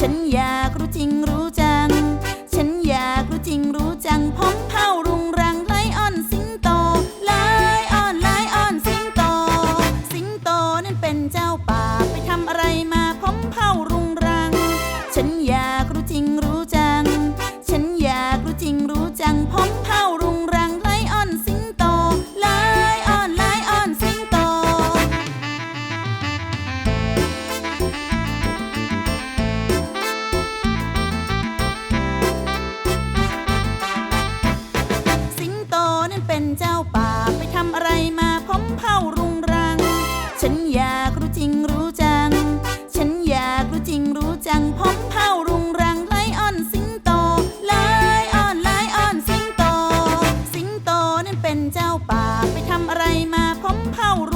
ฉันอยากรู้จริงรู้จัง ฉันอยากรู้จริงรู้จังผมเผารุงรังไลออนสิงโตไลออนไลออนสิงโต สิงโตนั้นเป็นเจ้าป่าไปทำอะไรมาผมเผารุงรัง ฉันอยาก นั้นเป็นเจ้าป่าไปทำอะไรมาผมเผารุงรัง ฉันอยากรู้จริงรู้จัง ฉันอยากรู้จริงรู้จังผมเผารุงรังไลออนสิงโตไลออนไลออนสิงโต สิงโตนั้นเป็นเจ้าป่าไปทำอะไรมาผมเผารุง